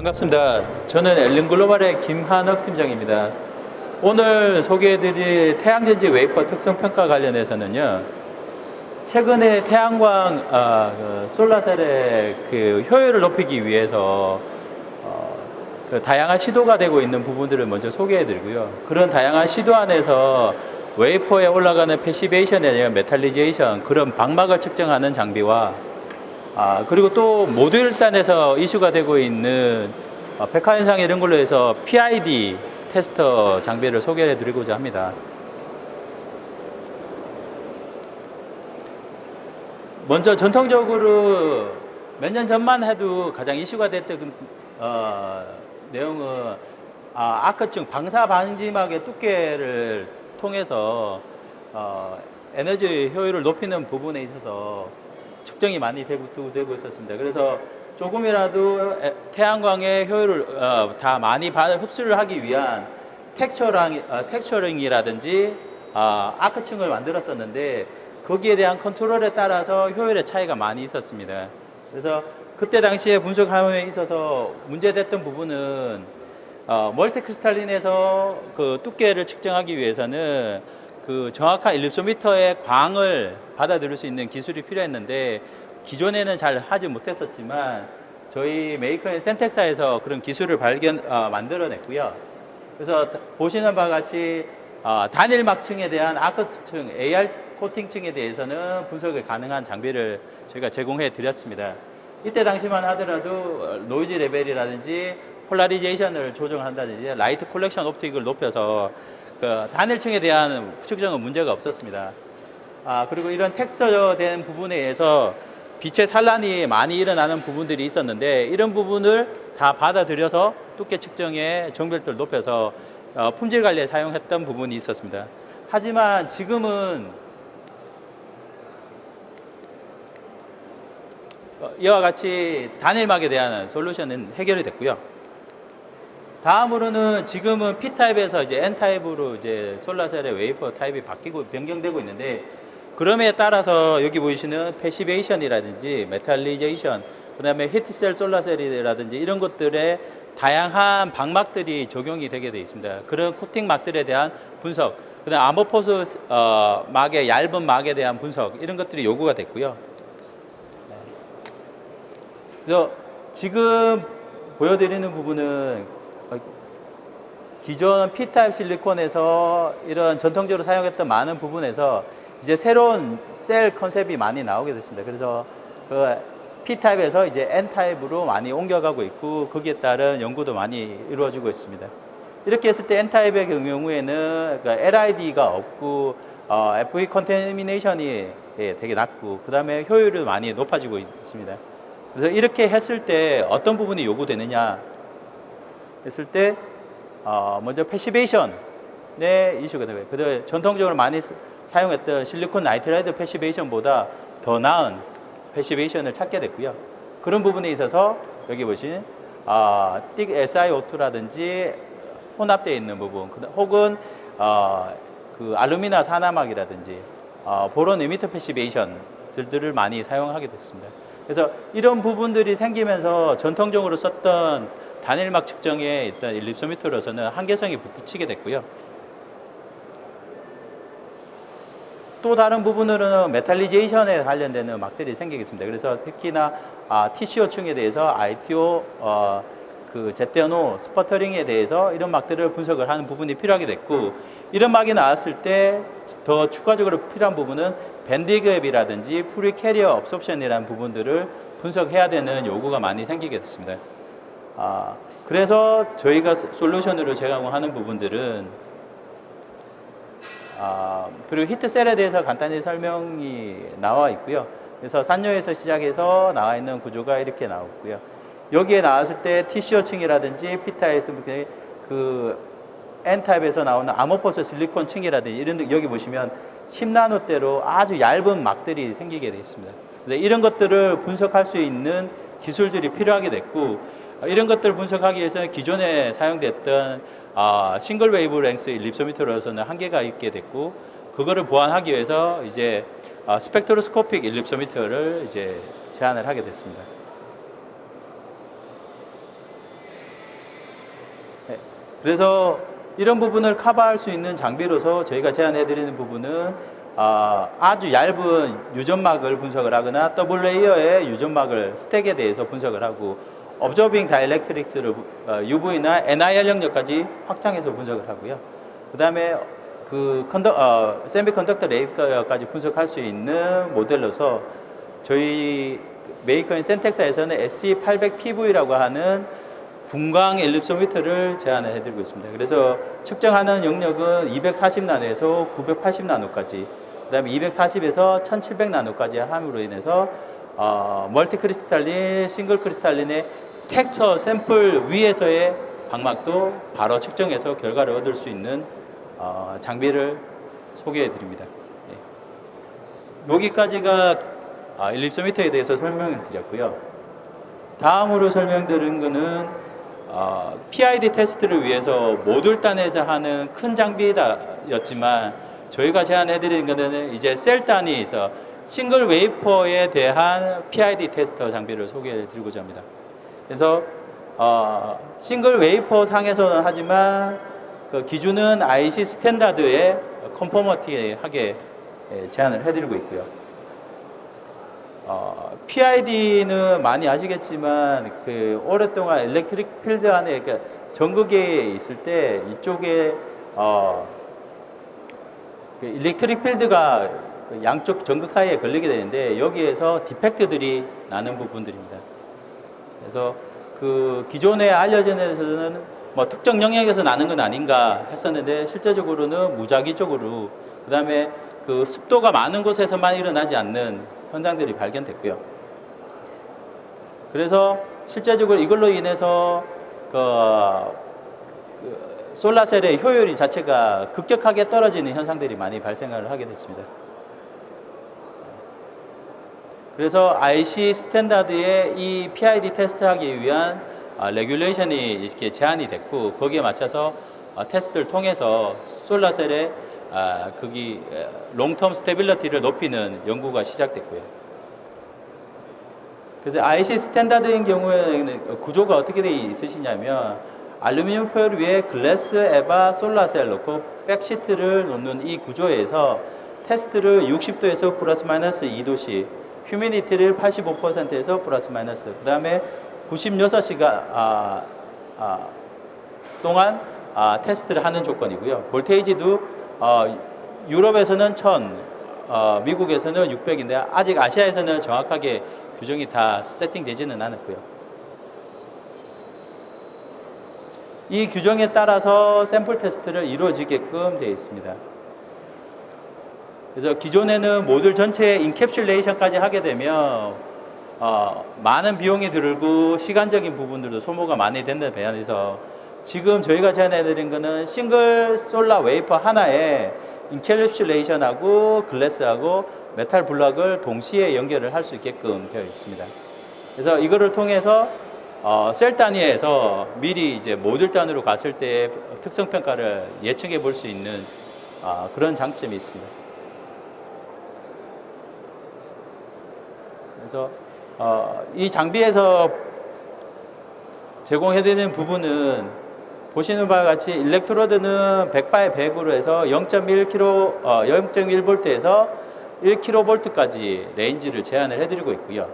반갑습니다. 저는 엘린 글로벌의 김한혁 팀장입니다. 오늘 소개해드릴 태양전지 웨이퍼 특성 평가 관련해서는요. 최근에 태양광 아, 그 솔라셀의 그 효율을 높이기 위해서 어, 그 다양한 시도가 되고 있는 부분들을 먼저 소개해드리고요. 그런 다양한 시도 안에서 웨이퍼에 올라가는 패시베이션에 대한 메탈리제이션 그런 방막을 측정하는 장비와 아, 그리고 또 모듈 단에서 이슈가 되고 있는 어, 백화현상 이런 걸로 해서 PID 테스터 장비를 소개해 드리고자 합니다. 먼저 전통적으로 몇 년 전만 해도 가장 이슈가 됐던 어, 내용은 아, 아크층 방사 방지막의 두께를 통해서 어, 에너지 효율을 높이는 부분에 있어서 측정이 많이 되고, 되고 있었습니다. 그래서 조금이라도 에- 태양광의 효율을 어, 다 많이 흡수를 하기 위한 텍스처링, 어, 텍스처링이라든지 어, 아크층을 만들었었는데 거기에 대한 컨트롤에 따라서 효율의 차이가 많이 있었습니다. 그래서 그때 당시에 분석함에 있어서 문제됐던 부분은 어, 멀티크리스탈린에서 그 두께를 측정하기 위해서는 그 정확한 일립소미터의 광을 받아들일 수 있는 기술이 필요했는데 기존에는 잘 하지 못했었지만 저희 메이커인 센텍사에서 그런 기술을 발견 어, 만들어냈고요. 그래서 다- 보시는 바와 같이 어, 단일 막층에 대한 아크층, AR 코팅층에 대해서는 분석이 가능한 장비를 저희가 제공해 드렸습니다. 이때 당시만 하더라도 어, 노이즈 레벨이라든지 폴라리제이션을 조정한다든지 라이트 콜렉션 옵틱을 높여서 그 단일층에 대한 측정은 문제가 없었습니다. 아, 그리고 이런 텍스처된 부분에 의해서 빛의 산란이 많이 일어나는 부분들이 있었는데 이런 부분을 다 받아들여서 두께 측정에 정별도를 높여서 어, 품질 관리에 사용했던 부분이 있었습니다. 하지만 지금은 어, 이와 같이 단일막에 대한 솔루션은 해결이 됐고요. 다음으로는 지금은 P 타입에서 이제 N 타입으로 이제 솔라셀의 웨이퍼 타입이 바뀌고 변경되고 있는데 그럼에 따라서 여기 보이시는 패시베이션이라든지 메탈리제이션 그다음에 히트셀 솔라셀이라든지 이런 것들의 다양한 방막들이 적용이 되게 되어 있습니다. 그런 코팅 막들에 대한 분석, 그다음 아모포스 어, 막의 얇은 막에 대한 분석 이런 것들이 요구가 됐고요. 그래서 지금 보여드리는 부분은 어, 기존 P타입 실리콘에서 이런 전통적으로 사용했던 많은 부분에서 이제 새로운 셀 컨셉이 많이 나오게 됐습니다. 그래서 그 P타입에서 이제 N타입으로 많이 옮겨가고 있고 거기에 따른 연구도 많이 이루어지고 있습니다. 이렇게 했을 때 N타입의 경우에는 그 LID가 없고 어, FE 컨테미네이션이 예, 되게 낮고 그 다음에 효율이 많이 높아지고 있습니다. 그래서 이렇게 했을 때 어떤 부분이 요구되느냐 했을 때 어, 먼저 패시베이션의 이슈가 되고요. 그다음에 전통적으로 많이 스- 사용했던 실리콘 나이트라이트 패시베이션보다 더 나은 패시베이션을 찾게 됐고요. 그런 부분에 있어서 여기 보신 아, 띡 SiO2라든지 혼합되어 있는 부분, 혹은 어, 그 알루미나 산화막이라든지 어, 보론 에미터 패시베이션들을 많이 사용하게 됐습니다. 그래서 이런 부분들이 생기면서 전통적으로 썼던 단일막 측정에 일단 일립소미터로서는 한계성이 붙이게 됐고요. 또 다른 부분으로는 메탈리제이션에 관련되는 막들이 생기겠습니다. 그래서 특히나 아, TCO층에 대해서 ITO 어, 그 제테노 스퍼터링에 대해서 이런 막들을 분석을 하는 부분이 필요하게 됐고 이런 막이 나왔을 때 더 추가적으로 필요한 부분은 밴디그랩이라든지 프리 캐리어 업섭션이라는 부분들을 분석해야 되는 요구가 많이 생기게 됐습니다. 아, 그래서 저희가 솔루션으로 제공하는 부분들은 아, 그리고 히트셀에 대해서 간단히 설명이 나와 있고요. 그래서 산료에서 시작해서 나와 있는 구조가 이렇게 나오고요. 여기에 나왔을 때 TCO층이라든지 피타에서 그 N타입에서 나오는 아모포스 실리콘 층이라든지 이런 데 여기 보시면 10나노대로 아주 얇은 막들이 생기게 되어 있습니다. 이런 것들을 분석할 수 있는 기술들이 필요하게 됐고 어, 이런 것들을 분석하기 위해서는 기존에 사용됐던 아, 싱글 웨이브 랭스 일립소미터로서는 한계가 있게 됐고 그거를 보완하기 위해서 이제 아, 스펙트로스코픽 일립소미터를 이제 제안을 하게 됐습니다. 그래서 이런 부분을 커버할 수 있는 장비로서 저희가 제안해 드리는 부분은 아, 아주 얇은 유전막을 분석을 하거나 더블 레이어의 유전막을 스택에 대해서 분석을 하고 observing dielectrics를 어, UV나 NIR 영역까지 확장해서 분석을 하고요. 그다음에 그 컨덕 어, 세미컨덕터 레이어까지 분석할 수 있는 모델로서 저희 메이커인 센텍사에서는 SC800PV라고 하는 분광 엘립소미터를 제안을 해드리고 있습니다. 그래서 측정하는 영역은 240나노에서 980나노까지, 그 다음에 240에서 1700나노까지 함으로 인해서 어, 멀티 크리스탈린, 싱글 크리스탈린의 텍처 샘플 위에서의 방막도 바로 측정해서 결과를 얻을 수 있는 어, 장비를 소개해 드립니다. 예. 여기까지가 아, 일립소미터에 대해서 설명을 드렸고요. 다음으로 설명드린 거는 어, PID 테스트를 위해서 모듈 단에서 하는 큰 장비였지만 저희가 제안해 드리는 거는 이제 셀 단위에서 싱글 웨이퍼에 대한 PID 테스터 장비를 소개해 드리고자 합니다. 그래서 어, 싱글 웨이퍼 상에서는 하지만 그 기준은 IC 스탠다드에 컨포머티하게 예, 제안을 해드리고 있고요. 어, PID는 많이 아시겠지만 그 오랫동안 일렉트릭 필드 안에 그 전극에 있을 때 이쪽에 어, 그 일렉트릭 필드가 그 양쪽 전극 사이에 걸리게 되는데 여기에서 디펙트들이 나는 부분들입니다. 그래서 그 기존에 알려진 데서는 뭐 특정 영역에서 나는 건 아닌가 했었는데 실제적으로는 무작위적으로 그다음에 그 습도가 많은 곳에서만 일어나지 않는 현상들이 발견됐고요. 그래서 실제적으로 이걸로 인해서 그, 그 솔라셀의 효율이 자체가 급격하게 떨어지는 현상들이 많이 발생을 하게 됐습니다. 그래서 IC 스탠다드의 이 PID 테스트하기 위한 아, 레귤레이션이 이렇게 제한이 됐고 거기에 맞춰서 아, 테스트를 통해서 솔라셀의 아, 거기 롱텀 스테빌리티를 높이는 연구가 시작됐고요. 그래서 IC 스탠다드인 경우에는 구조가 어떻게 되어 있으시냐면 알루미늄 포일 위에 글래스 에바 솔라셀 넣고 백시트를 놓는 이 구조에서 테스트를 60도에서 플러스 마이너스 2도씩 휴미니티를 85%에서 플러스 마이너스 그 다음에 96시간 아, 아, 동안 아, 테스트를 하는 조건이고요. 볼테이지도 어, 유럽에서는 1000, 어, 미국에서는 600인데 아직 아시아에서는 정확하게 규정이 다 세팅되지는 않았고요. 이 규정에 따라서 샘플 테스트를 이루어지게끔 되어 있습니다. 그래서 기존에는 모듈 전체에 인캡슐레이션까지 하게 되면 어, 많은 비용이 들고 시간적인 부분들도 소모가 많이 된다는 배안에서 지금 저희가 제안해드린 거는 싱글 솔라 웨이퍼 하나에 인캡슐레이션하고 글래스하고 메탈 블럭을 동시에 연결을 할 수 있게끔 되어 있습니다. 그래서 이거를 통해서 어, 셀 단위에서 미리 이제 모듈 단위로 갔을 때 특성 평가를 예측해 볼 수 있는 어, 그런 장점이 있습니다. 그래서 어, 이 장비에서 제공해드리는 부분은 보시는 바와 같이 일렉트로드는 100바의 100으로 해서 0.1kV, 어, 0.1V에서 1kV까지 레인지를 제한을 해드리고 있고요.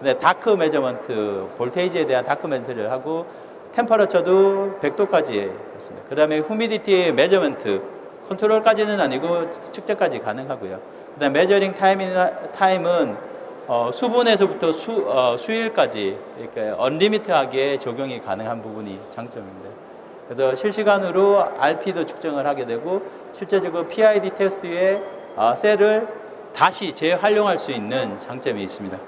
근데 다크 메저먼트, 볼테이지에 대한 다크 메저먼트를 하고 템퍼러처도 100도까지 했습니다. 그 다음에 후미디티 메저먼트, 컨트롤까지는 아니고 측정까지 가능하고요. 그 다음에 메저링 타임이나, 타임은 어, 수분에서부터 수, 어, 수일까지 이렇게 언리미트하게 적용이 가능한 부분이 장점입니다. 그래서 실시간으로 RP도 측정을 하게 되고 실제적으로 PID 테스트에 어, 셀을 다시 재활용할 수 있는 장점이 있습니다.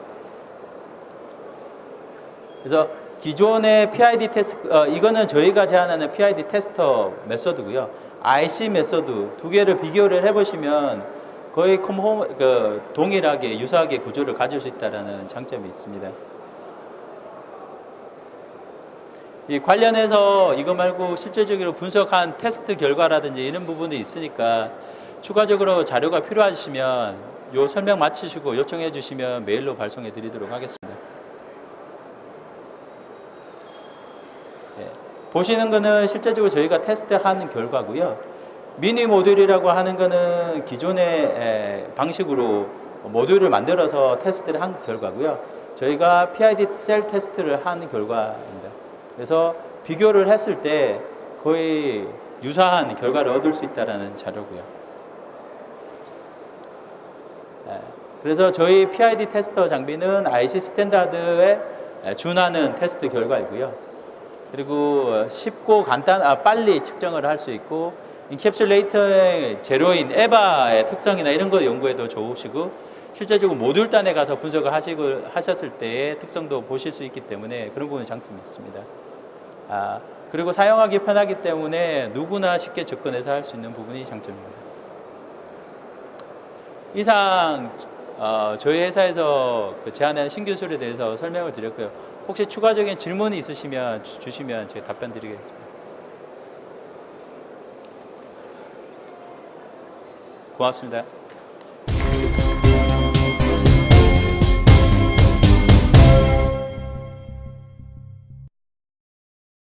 그래서 기존의 PID 테스트, 어, 이거는 저희가 제안하는 PID 테스터 메소드고요. IC 메소드 두 개를 비교를 해보시면 거의 컴호, 그 동일하게 유사하게 구조를 가질 수 있다는 장점이 있습니다. 이 관련해서 이거 말고 실제적으로 분석한 테스트 결과라든지 이런 부분이 있으니까 추가적으로 자료가 필요하시면 요 설명 마치시고 요청해 주시면 메일로 발송해 드리도록 하겠습니다. 예. 보시는 거는 실제적으로 저희가 테스트한 결과고요. 미니 모듈이라고 하는 거는 기존의 에, 방식으로 모듈을 만들어서 테스트를 한 결과고요. 저희가 PID 셀 테스트를 한 결과입니다. 그래서 비교를 했을 때 거의 유사한 결과를 얻을 수 있다라는 자료고요. 예, 그래서 저희 PID 테스터 장비는 IC 스탠다드에 에, 준하는 테스트 결과이고요. 그리고 쉽고 간단, 아, 빨리 측정을 할 수 있고 인캡슐레이터의 제로인 에바의 특성이나 이런 거 연구에도 좋으시고 실제적으로 모듈 단에 가서 분석을 하시고 하셨을 때의 특성도 보실 수 있기 때문에 그런 부분에 장점이 있습니다. 아, 그리고 사용하기 편하기 때문에 누구나 쉽게 접근해서 할 수 있는 부분이 장점입니다. 이상 어, 저희 회사에서 그 제안하는 신기술에 대해서 설명을 드렸고요. 혹시 추가적인 질문이 있으시면 주, 주시면 제가 답변 드리겠습니다. 고맙습니다.